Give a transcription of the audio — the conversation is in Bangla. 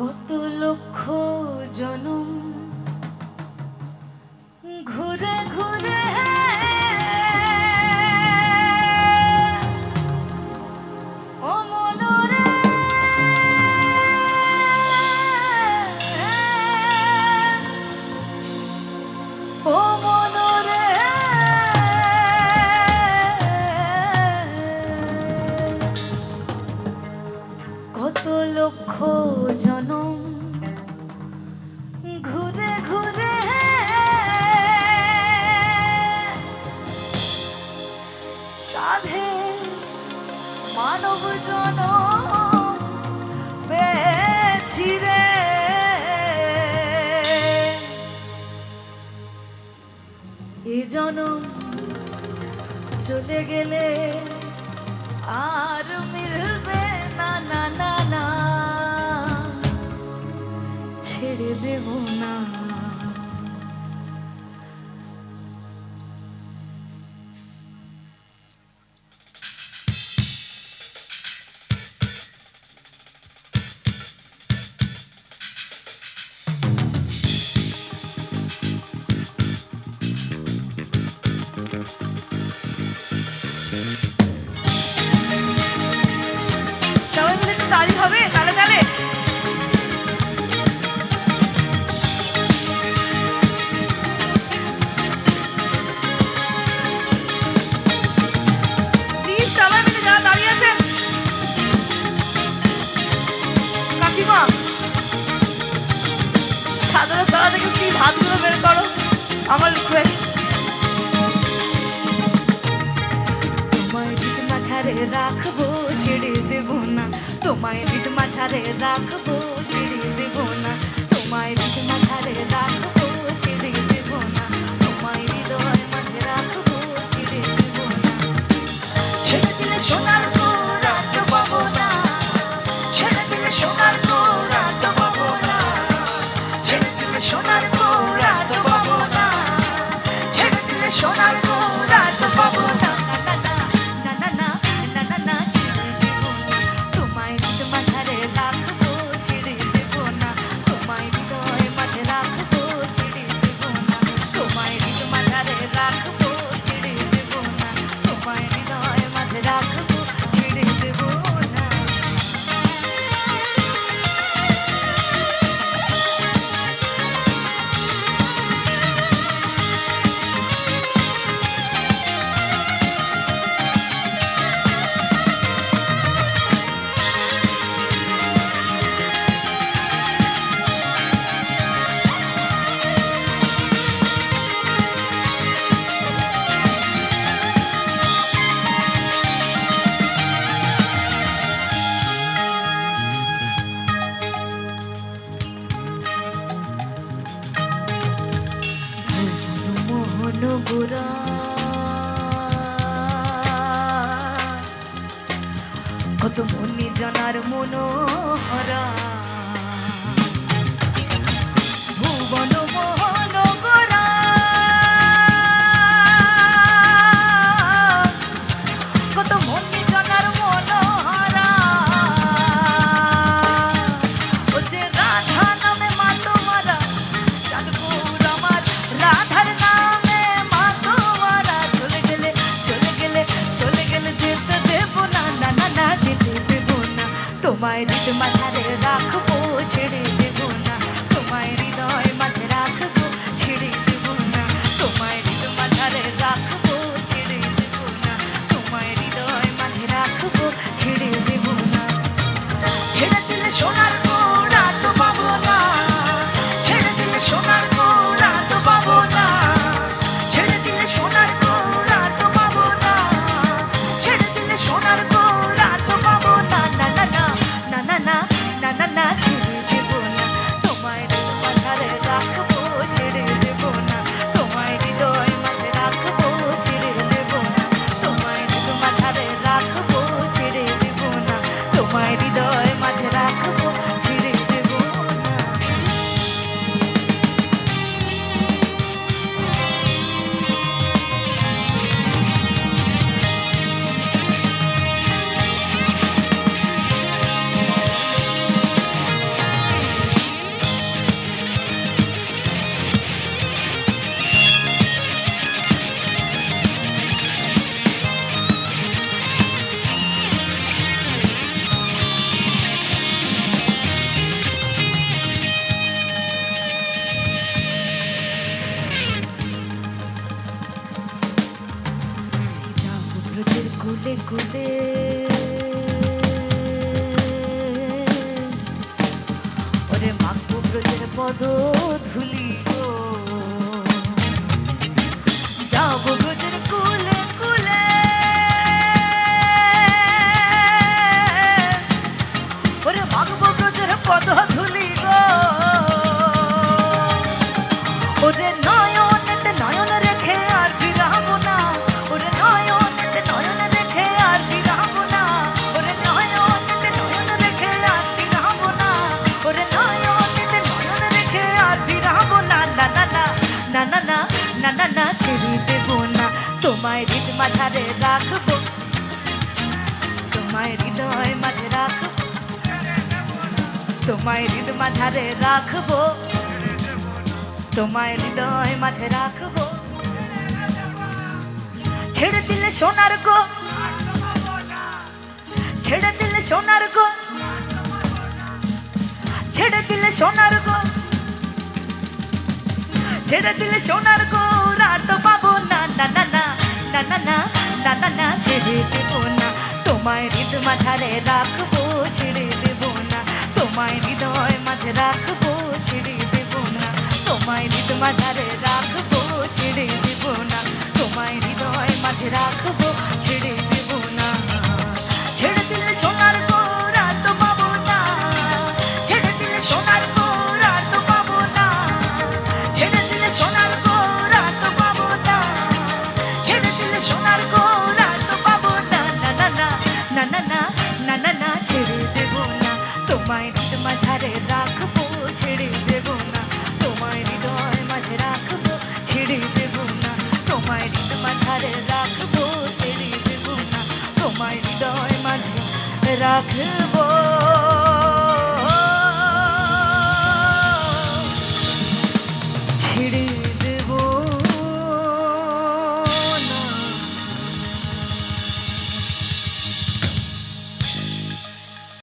কত লক্ষ জনম। ঘুরে ঘুরে লক্ষ জনম। ঘুরে ঘুরে। সাধে মানব জনম পেয়েছি এ জনম চলে গেলে আর মিলবে আমার রিকোয়েস্ট তোমায় দিক মাঝারে রাখব, ছেড়ে দেব না। তোমায় দিক মাঝারে রাখব, ছেড়ে দেব না। তোমায় দিক মাঝারে রাখব না। মাঝে রাখব না। সোনার কত মনি জানার মনোহরা। তোমায় ঋতু মাঝারে রাখব, ছেড়ে দেব না। তোমায় হৃদয় মাঝে রাখব, ছেড়ে দেব না। তোমায় গুদে ওরে মাকু ব্রজের পদ ধুলি গো তোমায় হৃদ মাঝারে রাখব। তোমায় হৃদয় মাঝে রাখব। তোমায় হৃদ মাঝারে রাখব। তোমায় হৃদয় মাঝে রাখব। ছেড়ে দিলে সোনার গো। ছেড়ে দিলে সোনার গো। ছেড়ে দিলে সোনার গো। ছেড়ে দিলে সোনার গো। আর তো পাবো না না না না না না না না না ছেড়ে দেবো না। তোমায় হৃদ মাঝারে রাখব, ছেড়ে দেবো না। তোমায় হৃদয় মাঝে রাখব, ছেড়ে দেবো না। তোমায় হৃদ মাঝারে রাখব, ছেড়ে দেবো না। তোমায় হৃদয় মাঝে রাখব, ছেড়ে দেবো না। ছেড়ে দিলে সোনার তোমায় হৃদ মাঝারে রাখব, ছেড়ে দেবো না। তোমায় হৃদয় মাঝে রাখব, ছেড়ে দেবো না। তোমায় হৃদ মাঝারে রাখব, ছেড়ে দেবো না। তোমায় হৃদয় মাঝে রাখব।